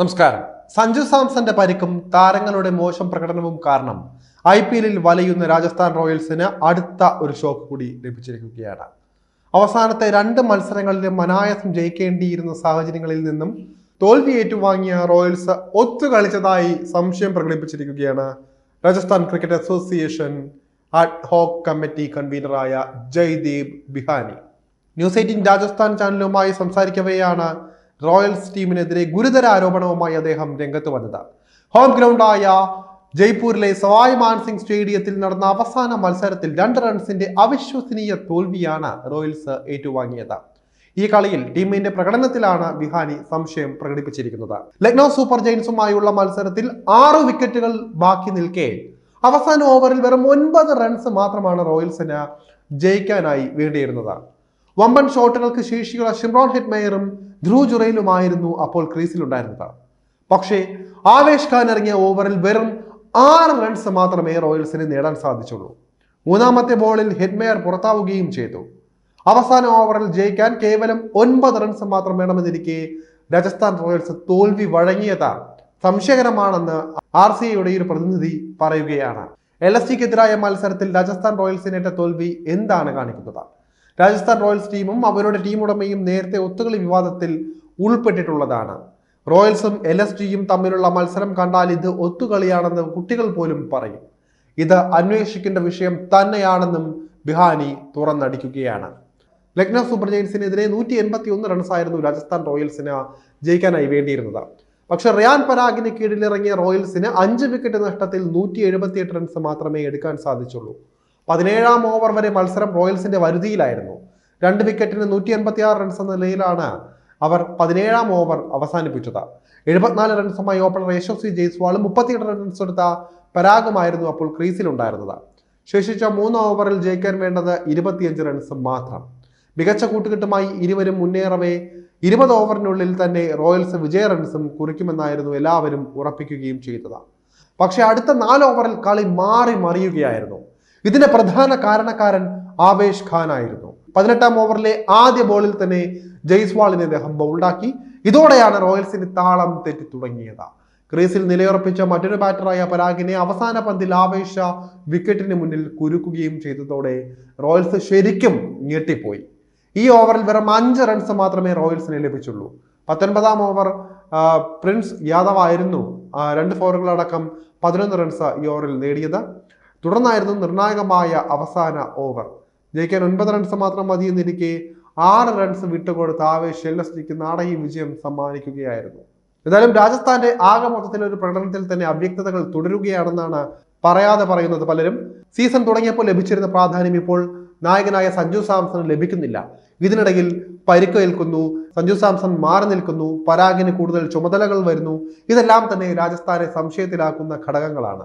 നമസ്കാരം. സഞ്ജു സാംസന്റെ പരിക്കും താരങ്ങളുടെ മോശം പ്രകടനവും കാരണം ഐ പി എല്ലിൽ വലയുന്ന രാജസ്ഥാൻ റോയൽസിന് അടുത്ത ഒരു ഷോക്ക് കൂടി ലഭിച്ചിരിക്കുകയാണ്. അവസാനത്തെ രണ്ട് മത്സരങ്ങളിലും അനായാസം ജയിക്കേണ്ടിയിരുന്ന സാഹചര്യങ്ങളിൽ നിന്നും തോൽവി ഏറ്റുവാങ്ങിയ റോയൽസ് ഒത്തു കളിച്ചതായി സംശയം പ്രകടിപ്പിച്ചിരിക്കുകയാണ് Rajasthan cricket association ad hoc committee കൺവീനറായ Jaideep Bihani. News eighteen Rajasthan ചാനലുമായി സംസാരിക്കവെയാണ് റോയൽസ് ടീമിനെതിരെ ഗുരുതര ആരോപണവുമായി അദ്ദേഹം രംഗത്ത് വന്നത്. ഹോം ഗ്രൗണ്ടായ ജയ്പൂരിലെ സവായ് മാൻസിംഗ് സ്റ്റേഡിയത്തിൽ നടന്ന അവസാന മത്സരത്തിൽ രണ്ട് റൺസിന്റെ അവിശ്വസനീയ തോൽവിയാണ് റോയൽസ് ഏറ്റുവാങ്ങിയത്. ഈ കളിയിൽ ടീമിന്റെ പ്രകടനത്തിലാണ് ബിഹാനി സംശയം പ്രകടിപ്പിച്ചിരിക്കുന്നത്. ലക്നൗ സൂപ്പർ ജയൻസുമായുള്ള മത്സരത്തിൽ ആറ് വിക്കറ്റുകൾ ബാക്കി നിൽക്കെ അവസാന ഓവറിൽ വെറും ഒൻപത് റൺസ് മാത്രമാണ് റോയൽസിന് ജയിക്കാനായി വേണ്ടിയിരുന്നത്. വമ്പൻ ഷോട്ടുകൾക്ക് ശേഷിയുള്ള ഷിംറോൺ ഹെറ്റ്മയറും ധ്രുവ് ജുറയിലുമായിരുന്നു അപ്പോൾ ക്രീസിലുണ്ടായിരുന്നത് പക്ഷേ ആവേശ് ഖാൻ ഇറങ്ങിയ ഓവറിൽ വെറും ആറ് റൺസ് മാത്രമേ റോയൽസിന് നേടാൻ സാധിച്ചുള്ളൂ. മൂന്നാമത്തെ ബോളിൽ ഹെഡ്മേയർ പുറത്താവുകയും ചെയ്തു. അവസാന ഓവറിൽ ജയിക്കാൻ കേവലം ഒൻപത് റൺസ് മാത്രം വേണമെന്നിരിക്കെ രാജസ്ഥാൻ റോയൽസ് തോൽവി വഴങ്ങിയത് സംശയകരമാണെന്ന് ആർ സി ഐയുടെ ഒരു പ്രതിനിധി പറയുകയാണ്. എൽ എസ് ടിക്കെതിരായ മത്സരത്തിൽ രാജസ്ഥാൻ റോയൽസിനേറ്റ തോൽവി എന്താണ് കാണിക്കുന്നത്? രാജസ്ഥാൻ റോയൽസ് ടീമും അവരുടെ ടീം ഉടമയും നേരത്തെ ഒത്തുകളി വിവാദത്തിൽ ഉൾപ്പെട്ടിട്ടുള്ളതാണ്. റോയൽസും എൽ എസ് ജിയും തമ്മിലുള്ള മത്സരം കണ്ടാൽ ഇത് ഒത്തുകളിയാണെന്ന് കുട്ടികൾ പോലും പറയും. ഇത് അന്വേഷിക്കേണ്ട വിഷയം തന്നെയാണെന്നും ബിഹാനി തുറന്നടിക്കുകയാണ്. ലക്നൗ സൂപ്പർ ജയൻസിനെതിരെ നൂറ്റി എൺപത്തി ഒന്ന് റൺസായിരുന്നു രാജസ്ഥാൻ റോയൽസിന് ജയിക്കാനായി വേണ്ടിയിരുന്നത്. പക്ഷേ റിയാൻ പരാഗിന് കീഴിലിറങ്ങിയ റോയൽസിന് അഞ്ച് വിക്കറ്റ് നഷ്ടത്തിൽ നൂറ്റി എഴുപത്തിയെട്ട് റൺസ് മാത്രമേ എടുക്കാൻ സാധിച്ചുള്ളൂ. പതിനേഴാം ഓവർ വരെ മത്സരം റോയൽസിന്റെ വരുതിയിലായിരുന്നു. രണ്ട് വിക്കറ്റിന് നൂറ്റി എൺപത്തി ആറ് റൺസ് എന്ന നിലയിലാണ് അവർ പതിനേഴാം ഓവർ അവസാനിപ്പിച്ചത്. എഴുപത്തിനാല് റൺസുമായി ഓപ്പണർ യശസ്വി ജയ്സ്വാളും മുപ്പത്തിയെട്ട് റൺസ് എടുത്ത പരാഗുമായിരുന്നു അപ്പോൾ ക്രീസിലുണ്ടായിരുന്നത്. ശേഷിച്ച മൂന്ന് ഓവറിൽ ജയിക്കാൻ വേണ്ടത് ഇരുപത്തിയഞ്ച് റൺസ് മാത്രം. മികച്ച കൂട്ടുകെട്ടുമായി ഇരുവരും മുന്നേറവേ ഇരുപത് ഓവറിനുള്ളിൽ തന്നെ റോയൽസ് വിജയ റൺസും കുറിക്കുമെന്നായിരുന്നു എല്ലാവരും ഉറപ്പിക്കുകയും ചെയ്തത്. പക്ഷേ അടുത്ത നാല് ഓവറിൽ കളി മാറി മറിയുകയായിരുന്നു. ഇതിന്റെ പ്രധാന കാരണക്കാരൻ ആവേശ് ഖാൻ ആയിരുന്നു പതിനെട്ടാം ഓവറിലെ ആദ്യ ബോളിൽ തന്നെ ജയ്സ്വാളിനെ അദ്ദേഹം ബൗൾഡാക്കി. ഇതോടെയാണ് റോയൽസിന് താളം തെറ്റി തുടങ്ങിയത്. ക്രീസിൽ നിലയുറപ്പിച്ച മറ്റൊരു ബാറ്ററായ പരാഗിനെ അവസാന പന്തിൽ ആവേശ വിക്കറ്റിന് മുന്നിൽ കുരുക്കുകയും ചെയ്തതോടെ റോയൽസ് ശരിക്കും ഞെട്ടിപ്പോയി. ഈ ഓവറിൽ വെറും അഞ്ച് റൺസ് മാത്രമേ റോയൽസിന് ലഭിച്ചുള്ളൂ. പത്തൊൻപതാം ഓവർ പ്രിൻസ് യാദവ് ആയിരുന്നു രണ്ട് ഫോറുകളടക്കം പതിനൊന്ന് റൺസ് ഈ ഓവറിൽ നേടിയത്. തുടർന്നായിരുന്നു നിർണായകമായ അവസാന ഓവർ. ജയിക്കാൻ ഒൻപത് റൺസ് മാത്രം മതിയെന്നിരിക്കെ ആറ് റൺസ് വിട്ടുകൊടുത്ത് ആവേശ് എൽ എസ് നാടകീയ വിജയം സമ്മാനിക്കുകയായിരുന്നു. എന്തായാലും രാജസ്ഥാന്റെ ആകെ മൊത്തത്തിലെ ഒരു പ്രകടനത്തിൽ തന്നെ അവ്യക്തതകൾ തുടരുകയാണെന്നാണ് പറയാതെ പറയുന്നത് പലരും. സീസൺ തുടങ്ങിയപ്പോൾ ലഭിച്ചിരുന്ന പ്രാധാന്യം ഇപ്പോൾ നായകനായ സഞ്ജു സാംസൺ ലഭിക്കുന്നില്ല. ഇതിനിടയിൽ പരിക്കേൽക്കുന്നു സഞ്ജു സാംസൺ മാറി നിൽക്കുന്നു പരാഗിന് കൂടുതൽ ചുമതലകൾ വരുന്നു. ഇതെല്ലാം തന്നെ രാജസ്ഥാനെ സംശയത്തിലാക്കുന്ന ഘടകങ്ങളാണ്.